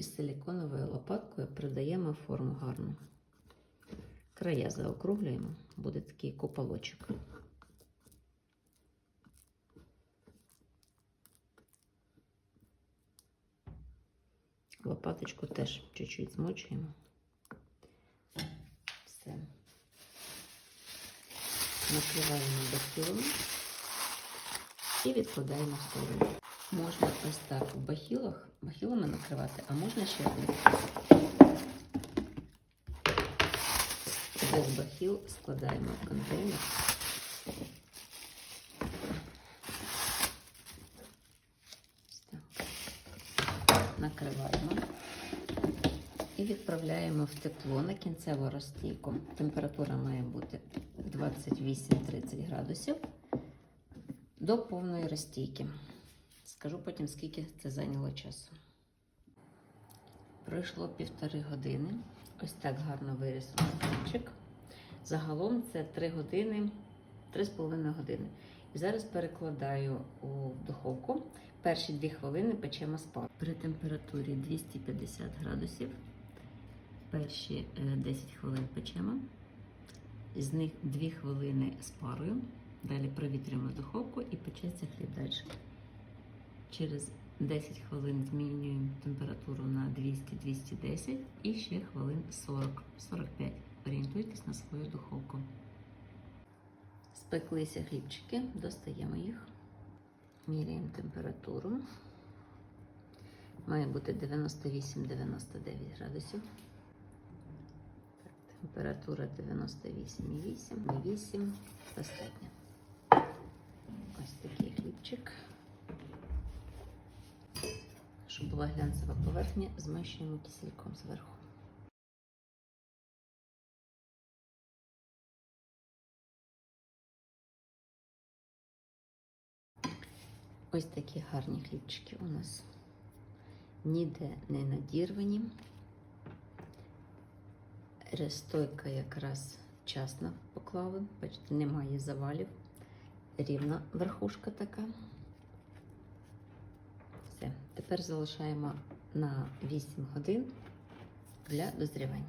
І силіконовою лопаткою придаємо форму гарну. Края заокруглюємо, буде такий куполочок. Лопаточку теж чуть-чуть змочуємо. Все. Накриваємо бахілом і відкладаємо в сторону. Можна ось так в бахілах, бахілами накривати, а можна ще без бахіл складаємо в контейнер. Накриваємо і відправляємо в тепло на кінцеву розстійку. Температура має бути 28-30 градусів до повної розстійки. Скажу потім, скільки це зайняло часу. Пройшло півтори години. Ось так гарно виріс у. Загалом це 3 години, 3,5 години. І зараз перекладаю у духовку. Перші 2 хвилини печемо спар. При температурі 250 градусів. Перші е, 10 хвилин печемо. З них 2 хвилини з парою. Далі провітрюємо духовку і печеться хліб далі. Через 10 хвилин змінюємо температуру на 200-210 і ще хвилин 40-45. Орієнтуйтесь на свою духовку. Спеклися хлібчики, достаємо їх, міряємо температуру. Має бути 98-99 градусів. Температура 98,8, 8 достатньо. Ось такий хлібчик. Щоб була глянцева поверхня, змащуємо кисельком зверху. Ось такі гарні хлібчики у нас. Ніде не надірвані. Рестойка якраз вчасно поклали, бачите, немає завалів. Рівна верхушка така. Тепер залишаємо на 8 годин для дозрівання.